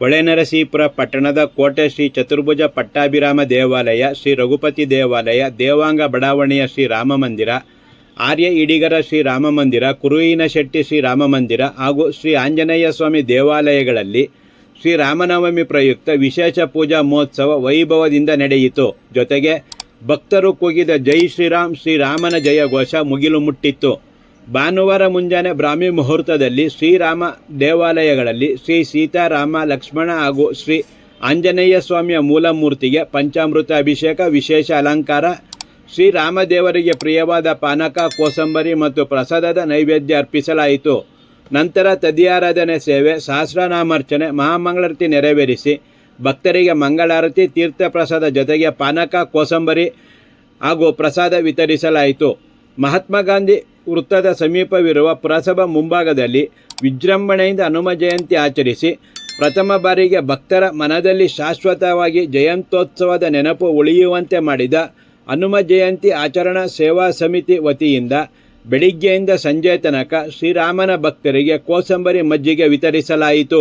ಹೊಳೆನರಸೀಪುರ ಪಟ್ಟಣದ ಕೋಟೆ ಶ್ರೀ ಚತುರ್ಭುಜ ಪಟ್ಟಾಭಿರಾಮ ದೇವಾಲಯ, ಶ್ರೀ ರಘುಪತಿ ದೇವಾಲಯ, ದೇವಾಂಗ ಬಡಾವಣೆಯ ಶ್ರೀ ರಾಮ ಮಂದಿರ, ಆರ್ಯ ಇಡಿಗರ ಶ್ರೀ ರಾಮ ಮಂದಿರ, ಕುರುಯಿನ ಶೆಟ್ಟಿ ಶ್ರೀ ರಾಮ ಮಂದಿರ ಹಾಗೂ ಶ್ರೀ ಆಂಜನೇಯ ಸ್ವಾಮಿ ದೇವಾಲಯಗಳಲ್ಲಿ ಶ್ರೀ ರಾಮನವಮಿ ಪ್ರಯುಕ್ತ ವಿಶೇಷ ಪೂಜಾ ಮಹೋತ್ಸವ ವೈಭವದಿಂದ ನಡೆಯಿತು. ಜೊತೆಗೆ ಭಕ್ತರು ಕೂಗಿದ ಜೈ ಶ್ರೀರಾಮ್ ಶ್ರೀರಾಮನ ಜಯ ಘೋಷ ಮುಗಿಲು ಮುಟ್ಟಿತ್ತು. ಭಾನುವಾರ ಮುಂಜಾನೆ ಬ್ರಾಹ್ಮಿ ಮುಹೂರ್ತದಲ್ಲಿ ಶ್ರೀರಾಮ ದೇವಾಲಯಗಳಲ್ಲಿ ಶ್ರೀ ಸೀತಾರಾಮ, ಲಕ್ಷ್ಮಣ ಹಾಗೂ ಶ್ರೀ ಆಂಜನೇಯ ಸ್ವಾಮಿಯ ಮೂಲಮೂರ್ತಿಗೆ ಪಂಚಾಮೃತ ಅಭಿಷೇಕ, ವಿಶೇಷ ಅಲಂಕಾರ ಶ್ರೀರಾಮದೇವರಿಗೆ ಪ್ರಿಯವಾದ ಪಾನಕ, ಕೋಸಂಬರಿ ಮತ್ತು ಪ್ರಸಾದದ ನೈವೇದ್ಯ ಅರ್ಪಿಸಲಾಯಿತು. ನಂತರ ತದಿಯಾರಾಧನೆ ಸೇವೆ, ಸಹಸ್ರನಾಮಾರ್ಚನೆ, ಮಹಾಮಂಗಳಾರತಿ ನೆರವೇರಿಸಿ, ಭಕ್ತರಿಗೆ ಮಂಗಳಾರತಿ ತೀರ್ಥ ಪ್ರಸಾದ ಜೊತೆಗೆ ಪಾನಕ, ಕೋಸಂಬರಿ ಹಾಗೂ ಪ್ರಸಾದ ವಿತರಿಸಲಾಯಿತು. ಮಹಾತ್ಮ ಗಾಂಧಿ ವೃತ್ತದ ಸಮೀಪವಿರುವ ಪುರಸಭಾ ಮುಂಭಾಗದಲ್ಲಿ ವಿಜೃಂಭಣೆಯಿಂದ ಹನುಮ ಜಯಂತಿ ಆಚರಿಸಿ ಪ್ರಥಮ ಬಾರಿಗೆ ಭಕ್ತರ ಮನದಲ್ಲಿ ಶಾಶ್ವತವಾಗಿ ಜಯಂತ್ಯೋತ್ಸವದ ನೆನಪು ಉಳಿಯುವಂತೆ ಮಾಡಿದ ಹನುಮ ಜಯಂತಿ ಆಚರಣಾ ಸೇವಾ ಸಮಿತಿ ವತಿಯಿಂದ ಬೆಳಿಗ್ಗೆಯಿಂದ ಸಂಜೆ ತನಕ ಶ್ರೀರಾಮನ ಭಕ್ತರಿಗೆ ಕೋಸಂಬರಿ ಮಜ್ಜಿಗೆ ವಿತರಿಸಲಾಯಿತು.